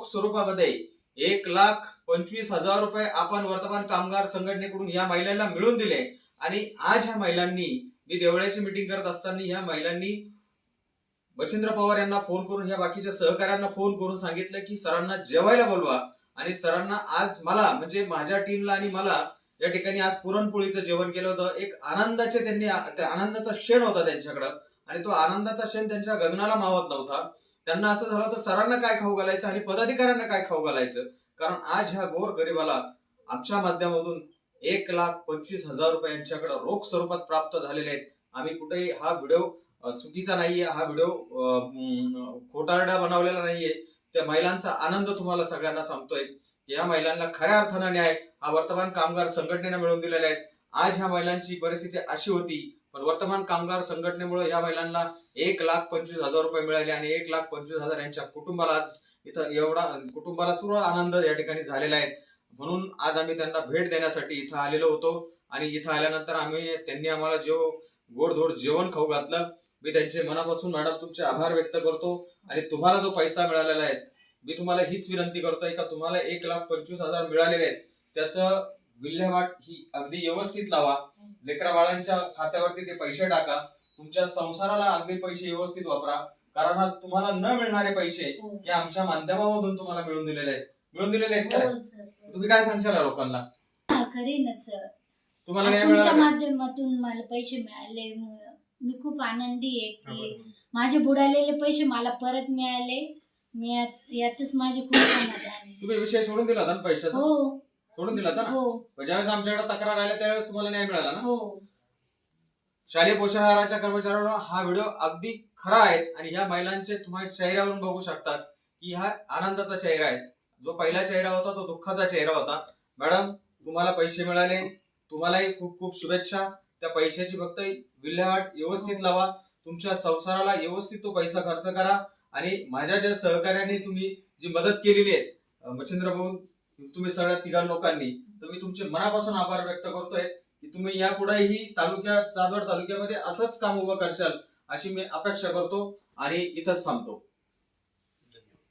रोख स्वरूपामध्ये एक लाख पंचवीस हजार रुपये आपण वर्तमान कामगार संघटनेकडून या महिलांना मिळून दिले. आणि आज ह्या महिलांनी मी देवळ्याची मिटिंग करत असताना ह्या महिलांनी बचेंद्र पवार यांना फोन करून ह्या बाकीच्या सहकाऱ्यांना फोन करून सांगितलं की सरांना जेवायला बोलवा. आणि सरांना आज मला म्हणजे माझ्या टीमला आणि मला या ठिकाणी आज पुरणपोळीचं जेवण केलं होतं. एक आनंदाचे त्यांनी त्या आनंदाचा क्षण होता त्यांच्याकडं. आणि तो आनंदाचा क्षण त्यांच्या गगनाला मावत नव्हता. त्यांना असं झालं होतं सरांना काय खाऊ घालायचं आणि पदाधिकाऱ्यांना काय खाऊ घालायचं? कारण आज ह्या गोर गरिबाला आमच्या माध्यमातून एक लाख पंचवीस हजार रुपये यांच्याकडे रोख स्वरूपात प्राप्त झालेले आहेत. आम्ही कुठेही हा व्हिडिओ चुकीचा नाहीये. हा व्हिडिओ खोटारडा बनवलेला नाहीये. त्या महिलांचा आनंद तुम्हाला सगळ्यांना सांगतोय. या महिलांना खऱ्या अर्थानं न्याय हा वर्तमान कामगार संघटनेनं मिळवून दिलेला आहे. आज ह्या महिलांची परिस्थिती अशी होती पण वर्तमान कामगार संघटनेमुळे या महिलांना एक लाख पंचवीस हजार रुपये मिळाले आणि एक लाख पंचवीस हजार यांच्या कुटुंबाला आज इथं एवढा कुटुंबाला सर्व आनंद या ठिकाणी झालेला आहे. म्हणून आज आम्ही त्यांना भेट देण्यासाठी इथं आलेलो होतो आणि इथं आल्यानंतर आम्ही त्यांनी आम्हाला जो गोडधोड जेवण खाऊ घातलं मी त्यांचे मनापासून मॅडम तुमचे आभार व्यक्त करतो आणि तुम्हाला जो पैसा मिळालेला आहे मी तुम्हाला हीच विनंती करतोय का तुम्हाला एक लाख पंचवीस हजार मिळालेले आहेत त्याचं विल्हेवाट ही अगदी व्यवस्थित लावा. लेकरा बाळांच्या खात्यावरती ते पैसे टाका. तुमच्या संसाराला अगदी पैसे व्यवस्थित वापरा. कारण तुम्हाला न मिळणारे पैसे हो. हे आमच्या माध्यमामधून तुम्हाला मिळून दिलेले आहेत. मिळून दिलेले आहेत का? हो तुम्ही काय सांगशाल लोकांना? खरे ना सर. तुम्हाला तुमच्या माध्यमातून मला पैसे मिळाले. म- खूप आनंदी आहे की. माझे बुडालेले पैसे मला परत मिळाले. मी यात- यातच माझे खूप समाधान तुम्ही विषय सोडून दिला होता पैशाचा? हो. सोडून दिला होता ना? हो. ज्यावेळेस आमच्याकडे तक्रार आल्या त्यावेळेस तुम्हाला न्याय मिळाला ना? हो. शालेय पोषण आहाराच्या कर्मचाऱ्यांना हा व्हिडिओ अगदी खरा आहे आणि ह्या महिलांचे तुम्हाला चेहऱ्यावरून बघू शकतात की हा आनंदाचा चेहरा आहे. जो पहिला चेहरा होता तो दुःखाचा चेहरा होता. मॅडम तुम्हाला पैसे मिळाले. तुम्हालाही खूप खूप शुभेच्छा. त्या पैशाची फक्त विल्हेवाट व्यवस्थित लावा. तुमच्या संसाराला व्यवस्थित तो पैसा खर्च करा. आणि माझ्या ज्या सहकार्याने तुम्ही जी मदत केलेली आहे मच्छिंद्र भाऊ तुम्ही सगळ्या तिघा लोकांनी तर मी तुमचे मनापासून आभार व्यक्त करतोय की तुम्ही यापुढेही तालुक्यात चांदवड तालुक्यामध्ये असंच काम उभं करशाल अशी मी अपेक्षा करतो आणि इथंच थांबतो.